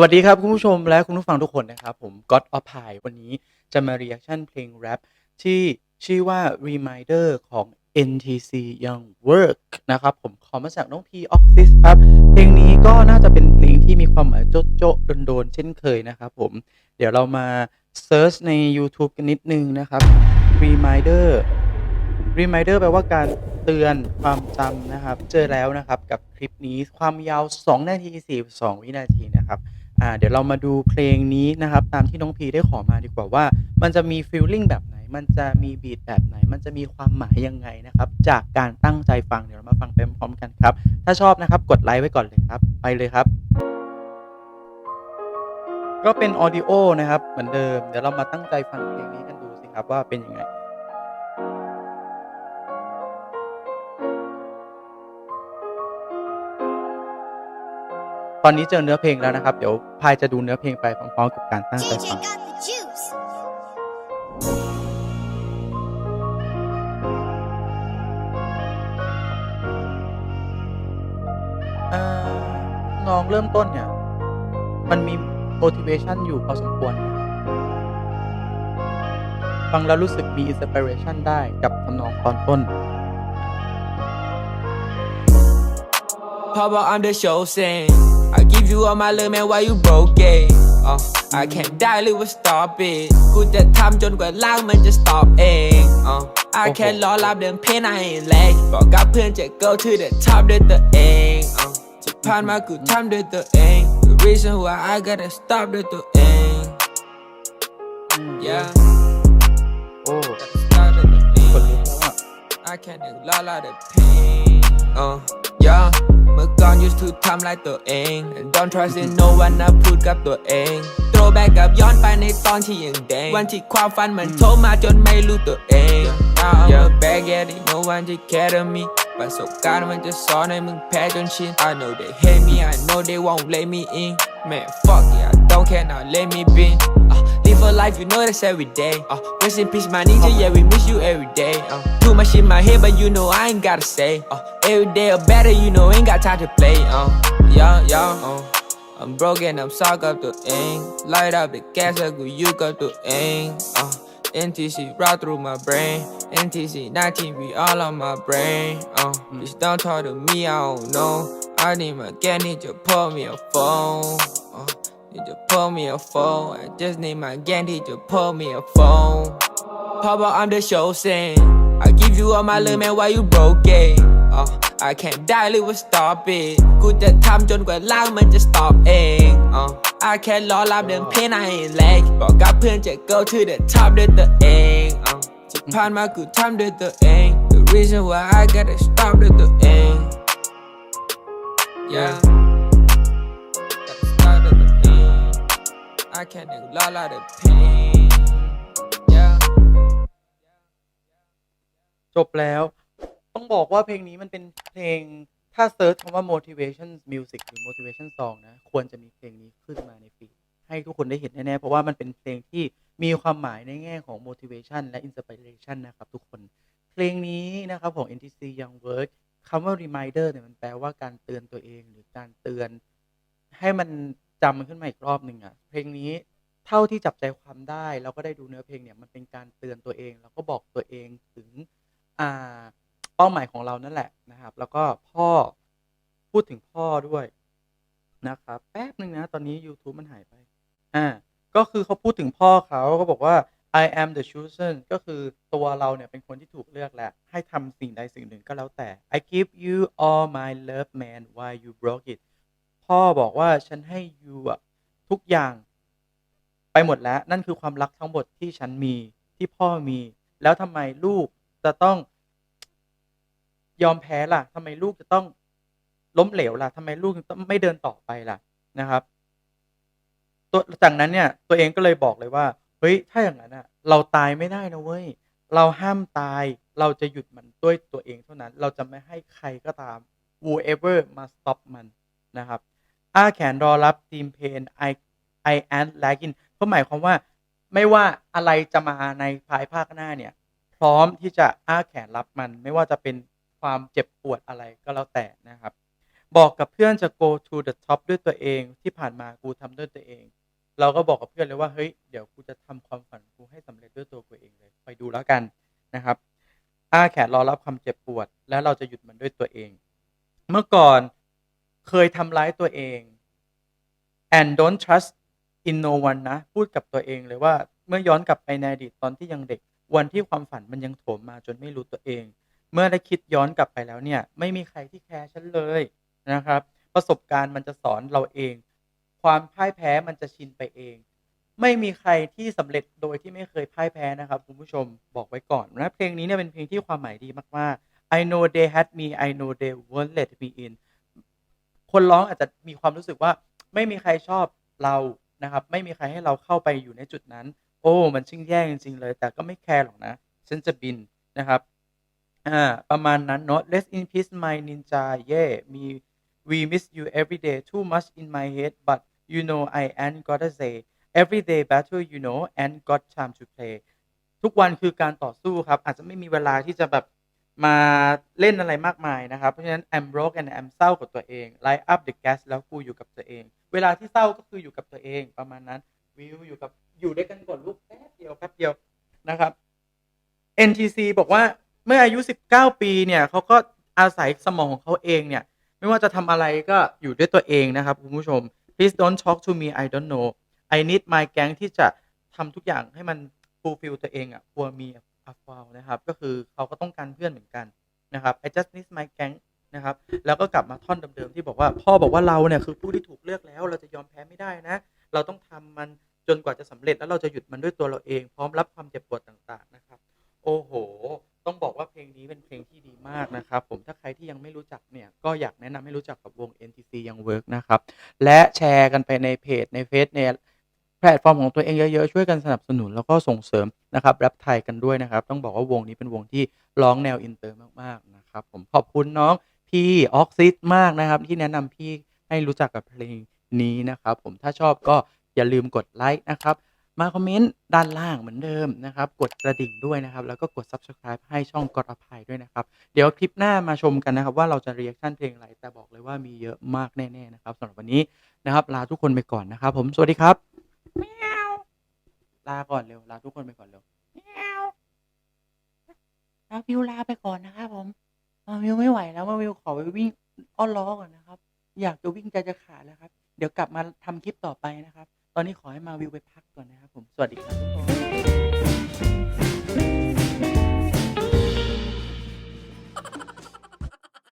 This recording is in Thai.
วัสดีครับคุณผู้ชมและคุณผู้ฟังทุกคนนะครับ ผม God of Pi วันนี้จะมา reaction เพลงแรปที่ชื่อว่า Reminder ของ NTC Young Work นะครับ ผมขอมาจากน้อง P Oxys ครับ เพลงนี้ก็น่าจะเป็นเพลงที่มีความหมายโจ๊ะโจ๊ะโดนๆเช่นเคยนะครับผม เดี๋ยวเรามาเซิร์ชใน YouTube กันนิดนึงนะครับ Reminder Reminder แปลว่าการเตือนความจำนะครับ เจอแล้วนะครับกับคลิปนี้ความยาว 2 นาที 42 วินาทีนะครับ อ่าเดี๋ยวเรามาดูเพลงนี้นะครับ ตามที่น้องพีได้ขอมาดีกว่าว่า มันจะมีฟีลลิ่งแบบไหน มันจะมีบีทแบบไหน มันจะมีความหมายยังไงนะครับ จากการตั้งใจฟังเดี๋ยวเรามาฟังไปพร้อมกันครับ ถ้าชอบนะครับกดไลค์ไว้ก่อนเลยครับ ไปเลยครับ ก็เป็นออดิโอนะครับเหมือนเดิม เดี๋ยวเรามาตั้งใจฟังเพลงนี้กันดูสิครับว่าเป็นยังไง อนนี้เจอเนื้อเพลงแล้วนะครับ เดี๋ยวพายจะดูเนื้อเพลงไปพร้อมๆกับการตั้งใจ DJ ฟัง got the juice. อ่าน้องเริ่มต้นเนี่ย มันมี motivation อยู่พอสมควร ฟังแล้วรู้สึกมี inspiration ได้กับทำนองตอนต้น Pop up, I'm the show saying I give you all my love man why you broke it uh, I can't die live with stop it กูจะทำจนกว่าล่างมันจะ stop เอง uh, I โอ้โห แค่รอรับเดิมเพน I ain't lag บอกกับเพื่อนจะ go to the top ด้วยตัวเอง uh, จะผ่านมากูทำด้วยตัวเอง The reason why I gotta stop ด้วยตัวเอง yeah โอ้ stop ด้วยตัวเอง คนลุกแล้วอ่ะ I can't ignore all the pain. Uh, yeah. เมื่อก่อน used to ทำลายตัวเอง Don't trust in no one นะพูดกับตัวเอง Throw back กับย้อนไปในตอนที่ยังเด็กวันที่ความฝันมันโทรมาจนไม่รู้ตัวเอง Now I'm a bad daddy no one take care of me ประสบการณ์มันจะสอนให้มึงแพ้จนชิน I know they hate me I know they won't let me in Man fuck it I don't care now let me be for life, you know that's every day. Uh, rest in peace, my ninja, yeah, we miss you every day. Uh, do my shit, my head, but you know I ain't gotta say. Uh, every day or better, you know, ain't got time to play. Uh, yeah, yeah, uh. I'm broken, I'm sock up the ink. Light up the gas, I go you got the ink. Uh, NTC right through my brain. NTC 19 we all on my brain. Uh, please don't talk to me, I don't know. I need my gang, need to pull me a phone. Need to pull me a phone I just need my gang need to pull me a phone Pop up I'm the show saying I give you all my love man why you broke it uh, I can't die live with stop it กูจะทำจนกว่าล่างมันจะ stop เอง uh, I แค่รอรับเดิมเพน I ain't lag บอกกับเพื่อนจะ go to the top ด้วยตัวเอง uh, ที่ผ่านมากูทำด้วยตัวเอง The reason why I gotta stop ด้วยตัวเอง Yeah I can't ignore all the pain Yeah จบแล้ว ต้องบอกว่าเพลงนี้มันเป็นเพลงถ้าเซิร์ชคำว่า motivation music หรือ motivation song นะ ควรจะมีเพลงนี้ขึ้นมาในฟีดให้ทุกคนได้เห็นแน่ ๆ เพราะว่ามันเป็นเพลงที่มีความหมายในแง่ของ motivation และ inspiration นะครับ ทุกคน เพลงนี้นะครับของ NTC Young Work คำว่า reminder เนี่ยมันแปลว่าการเตือนตัวเองหรือการเตือนให้มัน จำมันขึ้นมาอีกรอบหนึ่งอะเพลงนี้เท่าที่จับใจความได้แล้วก็ได้ดูเนื้อเพลงเนี่ยมันเป็นการเตือนตัวเอง แล้วก็บอกตัวเองถึงอ่าเป้าหมายของเรานั่นแหละนะครับ แล้วก็พ่อพูดถึงพ่อด้วยนะครับ แป๊บหนึ่งนะ ตอนนี้ YouTube มันหายไป อ่า ก็คือเขาพูดถึงพ่อเขาเขาบอกว่า I am the chosen ก็คือตัวเราเนี่ยเป็นคนที่ถูกเลือกแหละ ให้ทำสิ่งใดสิ่งหนึ่งก็แล้วแต่ I give you all my love man why you broke it พ่อบอกว่าฉันให้ you อะทุกอย่างไปหมดแล้ว นั่นคือความรักทั้งหมดที่ฉันมีที่พ่อมี แล้วทำไมลูกจะต้องยอมแพ้ล่ะทำไมลูกจะต้องล้มเหลวล่ะทำไมลูกต้องไม่เดินต่อไปล่ะนะครับตัวจากนั้นเนี่ย ตัวเองก็เลยบอกเลยว่า เฮ้ย ถ้าอย่างนั้นอะเราตายไม่ได้นะเว้ย เราห้ามตาย เราจะหยุดมันด้วยตัวเองเท่านั้น เราจะไม่ให้ใครก็ตาม whoever มา stop มันนะครับ อ้าแขนรอรับ ทีมเพน I I and lagging ก็หมายความว่าไม่ว่าอะไรจะมาในภายภาคหน้าเนี่ย พร้อมที่จะอ้าแขนรับมัน ไม่ว่าจะเป็นความเจ็บปวดอะไรก็แล้วแต่นะครับ บอกกับเพื่อนจะ go to the top ด้วยตัวเองที่ผ่านมากูทำด้วยตัวเอง เราก็บอกกับเพื่อนเลยว่าเฮ้ยเดี๋ยวกูจะทำความฝันกูให้สำเร็จด้วยตัวกูเองเลยไปดูแล้วกันนะครับอ้าแขนรอรับความเจ็บปวด แล้วเราจะหยุดมันด้วยตัวเอง เมื่อก่อน เคยทำร้ายตัวเอง and don't trust in no one นะ พูดกับตัวเองเลยว่าเมื่อย้อนกลับไปในอดีตตอนที่ยังเด็ก วันที่ความฝันมันยังโถมมาจนไม่รู้ตัวเอง เมื่อได้คิดย้อนกลับไปแล้วเนี่ย ไม่มีใครที่แคร์ฉันเลยนะครับ ประสบการณ์มันจะสอนเราเอง ความพ่ายแพ้มันจะชินไปเอง ไม่มีใครที่สำเร็จโดยที่ไม่เคยพ่ายแพ้นะครับคุณผู้ชมบอกไว้ก่อนนะเพลงนี้เนี่ยเป็นเพลงที่ความหมายดีมากๆ I know they had me I know they won't let me in คนร้องอาจจะมีความรู้สึกว่าไม่มีใครชอบเรานะครับ ไม่มีใครให้เราเข้าไปอยู่ในจุดนั้น โอ้ มันชิงแย่จริง ๆ เลย แต่ก็ไม่แคร์หรอกนะ ฉันจะบินนะครับอ่าประมาณนั้นเนาะ Rest in peace my ninja yeah me we miss you every day too much in my head but you know I ain't gotta say every day battle you know and got time to play ทุกวันคือการต่อสู้ครับ อาจจะไม่มีเวลาที่จะแบบ มาเล่นอะไรมากมายนะครับ เพราะฉะนั้น I'm broke and I'm เศร้ากับตัวเอง light up the gas แล้วกูอยู่กับตัวเอง เวลาที่เศร้าก็คืออยู่กับตัวเองประมาณนั้นวิวอยู่กับอยู่ด้วยกันก่อนลูกแป๊บเดียวแป๊บเดียวนะครับ NTC บอกว่าเมื่ออายุ 19 ปีเนี่ยเขาก็อาศัยสมองของเขาเองเนี่ย ไม่ว่าจะทำอะไรก็อยู่ด้วยตัวเองนะครับ คุณผู้ชม please don't talk to me I don't know I need my gang ที่จะทำทุกอย่างให้มัน fulfill ตัวเองอะ for me a f o u นะครับ ก็คือเขาก็ต้องการเพื่อนเหมือนกันนะครับ I just need my gang นะครับ แล้วก็กลับมาท่อนเดิมๆที่บอกว่า พ่อบอกว่าเราเนี่ยคือผู้ที่ถูกเลือกแล้ว เราจะยอมแพ้ไม่ได้นะ เราต้องทำมันจนกว่าจะสำเร็จแล้วเราจะหยุดมันด้วยตัวเราเอง พร้อมรับความเจ็บปวดต่างๆนะครับ โอ้โห ต้องบอกว่าเพลงนี้เป็นเพลงที่ดีมากนะครับ ผมถ้าใครที่ยังไม่รู้จักเนี่ยก็อยากแนะนำให้รู้จักกับวง NTC ยัง Work นะครับ และแชร์กันไปในเพจในเฟซใน แพลตฟอร์มของตัวเองเยอะๆ ช่วยกันสนับสนุนแล้วก็ส่งเสริมนะครับแรปไทยกันด้วยนะครับ ต้องบอกว่าวงนี้เป็นวงที่ร้องแนวอินเตอร์มากๆนะครับ ผมขอบคุณน้องพี่ออกซิสมากนะครับ ที่แนะนำพี่ให้รู้จักกับเพลงนี้นะครับ ผมถ้าชอบก็อย่าลืมกดไลค์นะครับ มาคอมเมนต์ด้านล่างเหมือนเดิมนะครับ กดกระดิ่งด้วยนะครับ แล้วก็กด subscribe ให้ช่องกดอภัยด้วยนะครับ เดี๋ยวคลิปหน้ามาชมกันนะครับ ว่าเราจะ reaction เพลงอะไรแต่บอกเลยว่ามีเยอะมากแน่ๆนะครับสำหรับวันนี้นะครับลาทุกคนไปก่อนนะครับ ผมสวัสดีครับ ลาก่อนเร็ว ลาทุกคนไปก่อนเร็วแมวลาวิวลาไปก่อนนะครับผมมาวิวไม่ไหวแล้วมาวิวขอไปวิ่งอ้อนล้อก่อนนะครับ อยากจะวิ่งใจจะขาดแล้วครับ เดี๋ยวกลับมาทำคลิปต่อไปนะครับ ตอนนี้ขอให้มาวิวไปพักก่อนนะครับผม สวัสดีครับทุกคน